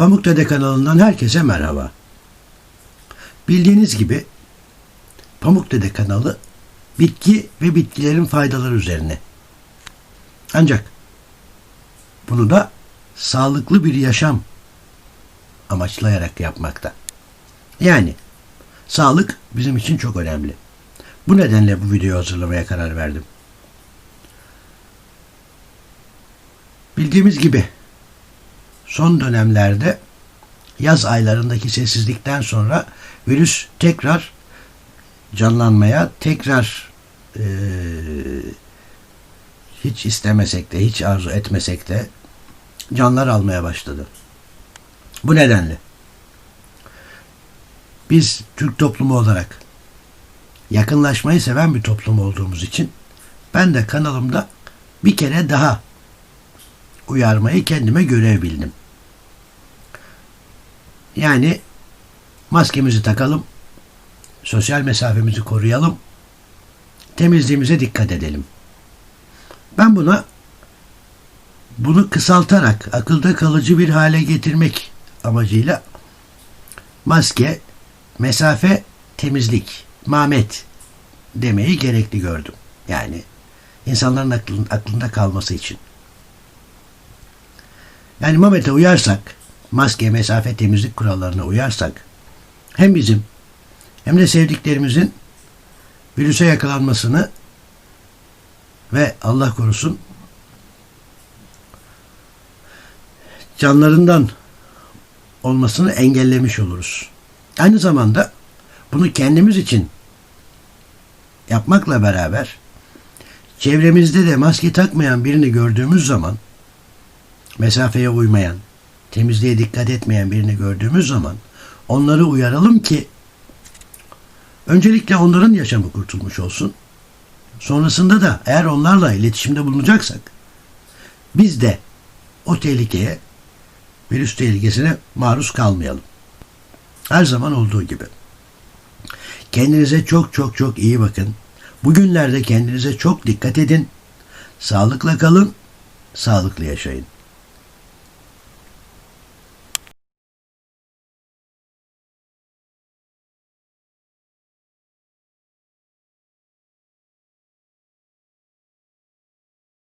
Pamuk Dede kanalından herkese merhaba. Bildiğiniz gibi Pamuk Dede kanalı bitki ve bitkilerin faydaları üzerine. Ancak bunu da sağlıklı bir yaşam amaçlayarak yapmakta. Yani sağlık bizim için çok önemli. Bu nedenle bu videoyu hazırlamaya karar verdim. Bildiğimiz gibi son dönemlerde yaz aylarındaki sessizlikten sonra virüs tekrar canlanmaya, tekrar eee, hiç istemesek de, hiç arzu etmesek de canlar almaya başladı. Bu nedenle biz Türk toplumu olarak yakınlaşmayı seven bir toplum olduğumuz için ben de kanalımda bir kere daha uyarmayı kendime görev bildim. Yani maskemizi takalım, sosyal mesafemizi koruyalım, temizliğimize dikkat edelim. Ben buna bunu kısaltarak akılda kalıcı bir hale getirmek amacıyla maske, mesafe, temizlik, mamet demeyi gerekli gördüm. Yani insanların aklın- aklında kalması için. Yani Mamet'e uyarsak, maske, mesafe, temizlik kurallarına uyarsak hem bizim hem de sevdiklerimizin virüse yakalanmasını ve Allah korusun canlarından olmasını engellemiş oluruz. Aynı zamanda bunu kendimiz için yapmakla beraber çevremizde de maske takmayan birini gördüğümüz zaman mesafeye uymayan, temizliğe dikkat etmeyen birini gördüğümüz zaman onları uyaralım ki öncelikle onların yaşamı kurtulmuş olsun. Sonrasında da eğer onlarla iletişimde bulunacaksak biz de o tehlikeye, virüs tehlikesine maruz kalmayalım. Her zaman olduğu gibi. Kendinize çok çok çok iyi bakın. Bugünlerde kendinize çok dikkat edin. Sağlıkla kalın, sağlıklı yaşayın.